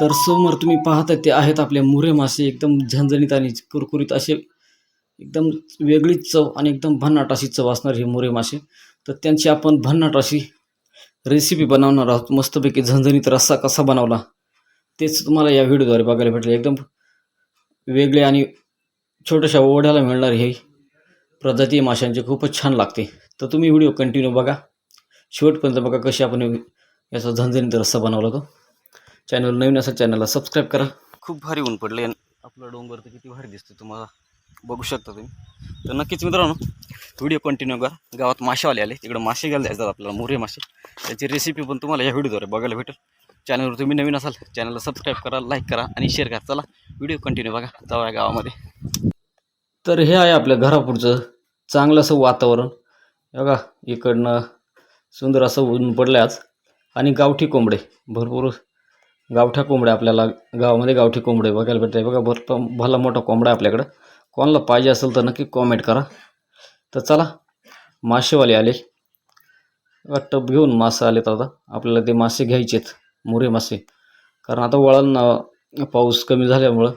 तर समोर तुम्ही पाहता ते आहेत आपले मुरे मासे एकदम झणझणीत आणि कुरकुरीत असे एकदम वेगळीच चव आणि एकदम भन्नाट अशी चव असणार हे मुरे मासे. तर त्यांची आपण भन्नाट अशी रेसिपी बनवणार आहोत. मस्तपैकी झणझणीत रस्सा कसा बनवला तेच तुम्हाला या व्हिडिओद्वारे बघायला भेटले. एकदम वेगळे आणि छोट्याशा ओढ्याला मिळणार हे प्रजाती माशांचे खूपच छान लागते. तर तुम्ही व्हिडिओ कंटिन्यू बघा. शेवटपर्यंत बघा कशी आपण याचा झणझणीत रस्सा बनवला तो. चॅनल नवीन असेल चॅनलला सबस्क्राईब करा. खूप भारी ऊन पडले आपलं डोंगर तर किती भारी दिसते तुम्हाला. बघू शकता तुम्ही. तर नक्कीच मित्रांनो व्हिडिओ कंटिन्यू करा. गावात मासेवाले आले. तिकडं मासे घ्यायला जायचं आपल्याला मोरे मासे. त्याची रेसिपी पण तुम्हाला या व्हिडिओद्वारे बघायला भेटेल. चॅनलवर तुम्ही नवीन असाल चॅनलला सबस्क्राईब करा लाईक करा आणि शेअर करा. चला व्हिडिओ कंटिन्यू बघा. जाऊया गावामध्ये. तर हे आहे आपल्या घरापुढचं चांगलं असं वातावरण. बघा इकडनं सुंदर असं ऊन पडलं आज. आणि गावठी कोंबडे भरपूर गावठ्या कोंबड्या आपल्याला गावामध्ये गावठी कोंबडे बघायला भेटते बघा भरपूर भला मोठा कोंबडा आपल्याकडं. कोणाला पाहिजे असेल तर नक्की कॉमेंट करा. तर चला मासेवाले आले. टप घेऊन मासे आलेत आता. आपल्याला ते मासे घ्यायचेत मुरे मासे. कारण आता वळण पाऊस कमी झाल्यामुळं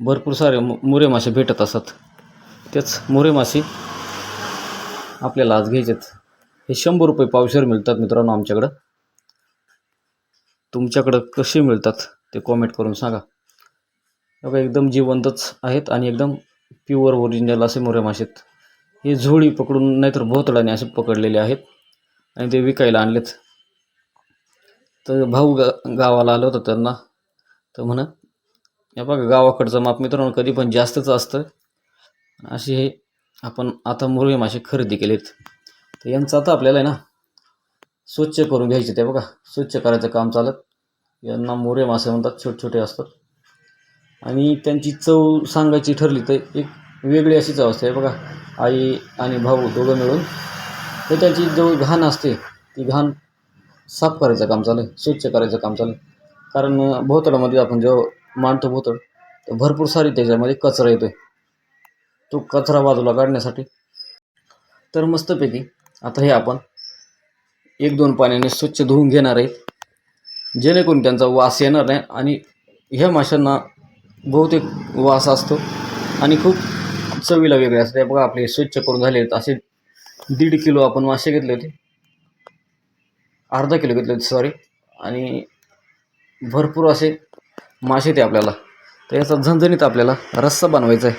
भरपूर सारे मुरे मासे भेटत असतात तेच मुरे मासे आपल्याला आज घ्यायचेत. हे शंभर रुपये पावशेर मिळतात मित्रांनो आमच्याकडं. तुमच्याकडं कसे मिळतात ते कॉमेंट करून सांगा. बघा एकदम जिवंतच आहेत आणि एकदम प्युअर ओरिजिनल असे मोरे मासे आहेत. हे झोळी पकडून नाहीतर भोतडाने असे पकडलेले आहेत आणि ते विकायला आणलेत. तर भाऊ गा गावाला आलं होतं त्यांना. तर म्हणा या बघा गावाकडचं माप मित्रांनो कधी पण जास्तच असतं. असे हे आपण आता मुरळी मासे खरेदी केलेत. तर यांचं आता आपल्याला आहे ना स्वच्छ करून घ्यायचे ते बघा. स्वच्छ करायचं काम चालत. यांना मोरे मासे म्हणतात छोटे छोटे असतात. आणि त्यांची चव सांगायची ठरली तर एक वेगळी अशी चव असते बघा. आई आणि भाऊ दोघं मिळून. तर त्यांची जो घाण असते. ती घाण साफ करायचं काम चालेल आहे. स्वच्छ करायचं काम चालेल आहे. कारण भोवतळामध्ये आपण जेव्हा मांडतो भोतळ तर भरपूर सारी त्याच्यामध्ये कचरा येतो आहे तो कचरा बाजूला काढण्यासाठी. तर मस्तपैकी आता हे आपण एक दोन पाण्याने स्वच्छ धुवून घेणार आहे जेणेकरून त्यांचा वास येणार नाही आणि ह्या माशांना बहुतेक वास असतो आणि खूप चवीला वेगळे असते बघा आपले स्वच्छ करून झाले आहेत. असे दीड किलो आपण मासे घेतले होते. अर्धा किलो घेतले होते सॉरी आणि भरपूर असे मासे ते आपल्याला. तर याचा झणझणीत आपल्याला रस्सा बनवायचा आहे.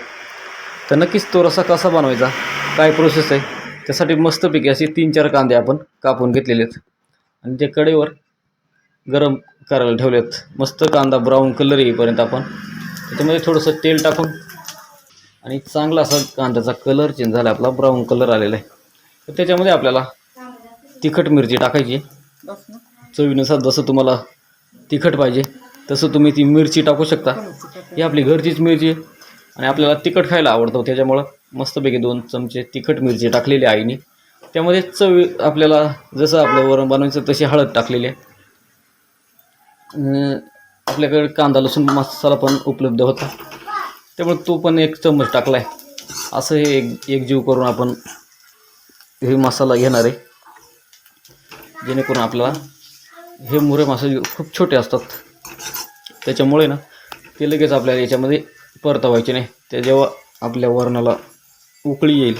तर नक्कीच तो रस्सा कसा बनवायचा? काय प्रोसेस आहे? त्यासाठी मस्तपैकी असे तीन चार कांदे आपण कापून घेतलेले आहेत आणि ते कडेवर गरम करायला ठेवलेत. मस्त कांदा ब्राऊन कलर येईपर्यंत आपण त्याच्यामध्ये थोडंसं तेल टाकून आणि चांगला असा कांद्याचा कलर चेंज झाला आपला ब्राऊन कलर आलेला आहे. तर त्याच्यामध्ये आपल्याला तिखट मिरची टाकायची. चवीनुसार जसं तुम्हाला तिखट पाहिजे तसं तुम्ही ती मिरची टाकू शकता. ही आपली घरचीच मिरची आहे आणि आपल्याला तिखट खायला आवडतं त्याच्यामुळं मस्तपैकी दोन चमचे तिखट मिरची टाकलेली आईने. त्यामध्ये चव आपल्याला जसं आपलं वरण बनवायचं तशी हळद टाकलेली आहे. आपल्याकडे कांदा लसूण मसाला पण उपलब्ध होता. त्यामुळे तो पण एक चम्मच टाकला आहे असं हे एक एकजीव करून आपण हे मसाला घेणार आहे. जेणेकरून आपल्याला हे मुरे मासे खूप छोटे असतात. त्याच्यामुळे ना ते लगेच आपल्याला याच्यामध्ये परतवायचे नाही. ते जेव्हा आपल्या वरणाला उकळी येईल.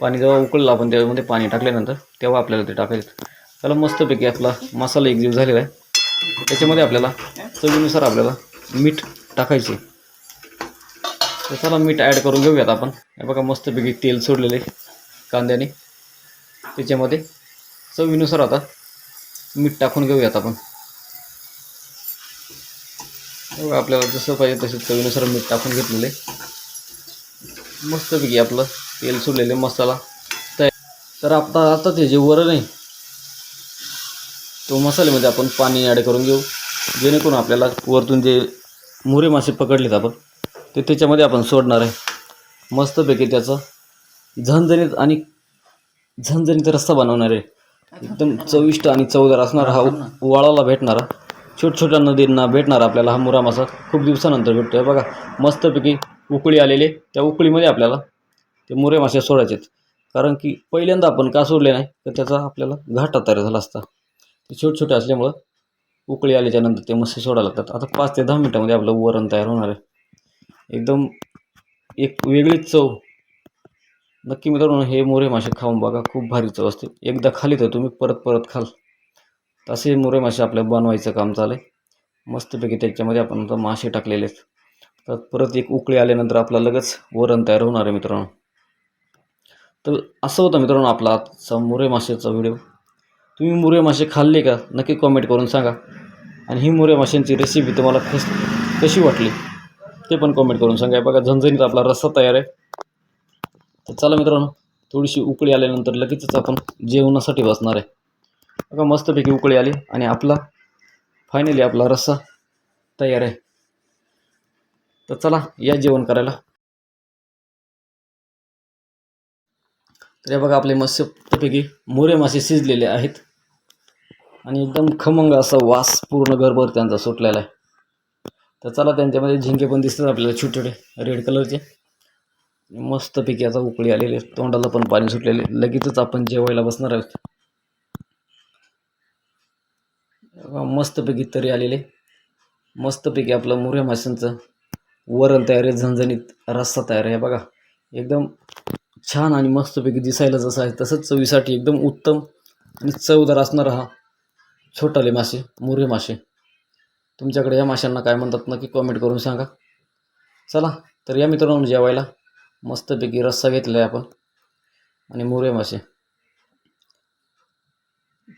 पाणी जेव्हा उकळलं आपण त्याच्यामध्ये पाणी टाकल्यानंतर तेव्हा आपल्याला ते टाकायचं. त्याला मस्तपैकी आपला मसाला एकजीव झालेला आहे. त्याच्यामध्ये आपल्याला चवीनुसार आपल्याला मीठ टाकायचे. तर चला मीठ ॲड करून घेऊयात आपण. हे बघा मस्तपैकी तेल सोडलेले कांद्याने. त्याच्यामध्ये चवीनुसार आता मीठ टाकून घेऊयात आपण. बघा आपल्याला जसं पाहिजे तसं चवीनुसार मीठ टाकून घेतलेलं आहे. मस्तपैकी आपलं तेल सोडलेले मसाला. तयार तर आता आता ते जे वरण आहे तो मसाल्यामध्ये आपण पाणी ॲड करून घेऊ. जेणेकरून आपल्याला वरतून जे मुरे मासे पकडलेत आपण ते त्याच्यामध्ये आपण सोडणार आहे. मस्तपैकी त्याचा झणझणीत आणि झणझणीत रस्ता बनवणार आहे. एकदम चविष्ट आणि चवदार असणारा हा वाळाला भेटणारा छोट छोट्या नदींना भेटणारा आपल्याला हा मुरा मासा खूप दिवसानंतर भेटतो आहे बघा मस्तपैकी उकळी आलेले त्या उकळीमध्ये आपल्याला ते मुरे मासे सोडायचे आहेत कारण की पहिल्यांदा आपण का सोडले नाही तर त्याचा आपल्याला घाटा तयार झाला असता. ते छोटे छोटे असल्यामुळं उकळी आल्याच्यानंतर ते मस्त सोडायला लागतात. आता पाच ते दहा मिनटामध्ये आपलं वरण तयार होणार आहे. एकदम एक वेगळीच चव. नक्की मित्रांनो हे मोरे मासे खाऊन बघा खूप भारी चव असते. एकदा खाली तर तुम्ही परत परत खाल. तसे मोरे मासे आपल्या बनवायचं काम चालू आहे. मस्तपैकी त्याच्यामध्ये आपण आता मासे टाकलेले आहेत. तर परत एक उकळी आल्यानंतर आपला लगेच वरण तयार होणार आहे मित्रांनो. तर असं होतं मित्रांनो आपला आजचा मुरे माशाचा व्हिडिओ. तुम्ही मुरे मासे खाल्ले का? नक्की कॉमेंट करून सांगा. आणि ही मुरे माशांची रेसिपी तुम्हाला कस कशी वाटली? ते पण कॉमेंट करून सांगा. बघा झणझणीत आपला रस्सा तयार आहे. तर चला मित्रांनो थोडीशी उकळी आल्यानंतर लगेचच आपण जेवणासाठी बसणार आहे. बघा मस्तपैकी उकळी आली आणि आपला फायनली आपला रस्सा तयार आहे. तर चला या जेवण करायला. तर हे बघा आपले मस्तपैकी मोरे मासे शिजलेले आहेत. आणि एकदम खमंग असा वास पूर्ण घरभर त्यांचा सुटलेला आहे. तर चला त्यांच्यामध्ये झिंगे पण दिसतात आपल्याला छोटे छोटे रेड कलरचे मस्तपैकी आता उकळी आलेली आहे. तोंडाला पण पाणी सुटलेले लगेचच आपण जेवायला बसणार आहोत. मस्तपैकी तरी आलेले. मस्तपैकी आपलं मुऱ्या माशांचं वरण तयार आहे झणझणीत रस्सा तयार आहे. बघा एकदम छान आणि मस्तपैकी दिसायला जसं आहे तसंच चवीसाठी एकदम उत्तम आणि चवदार असणारा हा छोटाले मासे मुरे मासे. तुमच्याकडे या माशांना काय म्हणतात नक्की कॉमेंट करून सांगा. चला तर या मित्रांनो जेवायला मस्तपैकी रस्सा घेतला आहे आपण आणि मोरे मासे.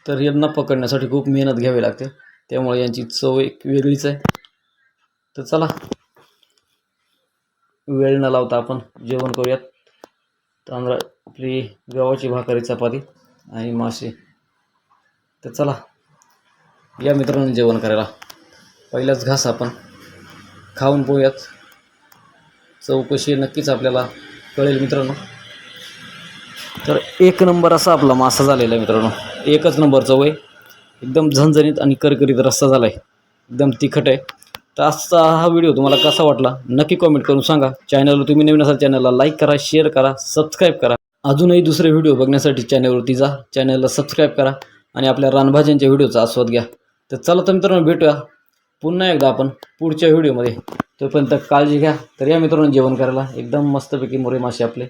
तर यांना पकडण्यासाठी खूप मेहनत घ्यावी लागते त्यामुळे यांची चव एक वेगळीच आहे. तर चला वेळ न लावता आपण जेवण करूयात. तांदळा आपली गव्हाची भाकरी चपाती आणि मासे. तर चला या मित्रांनो जेवण करायला. पहिलाच घास आपण खाऊन पोहूयात. चौकशी नक्कीच आपल्याला कळेल मित्रांनो. तर एक नंबर असा आपला मासा झालेला आहे मित्रांनो. एकच नंबर चव आहे एकदम झणझणीत आणि करकरीत रस्सा झाला आहे एकदम तिखट आहे. तर आजचा हा व्हिडिओ तुम्हाला कसा वाटला? नक्की कॉमेंट करून सांगा. चॅनलवर तुम्ही नवीन असाल चॅनलला लाईक करा शेअर करा सबस्क्राईब करा. अजूनही दुसरे व्हिडिओ बघण्यासाठी चॅनलवरती जा. चॅनलला सबस्क्राईब करा आणि आपल्या रानभाज्यांच्या व्हिडिओचा आस्वाद घ्या. तर चला तर मित्रांनो भेटूया. पुन्हा एकदा आपण पुढच्या व्हिडिओमध्ये तोपर्यंत काळजी घ्या. तर या मित्रांनो जेवण करायला एकदम मस्तपैकी मोरे मासे आपले.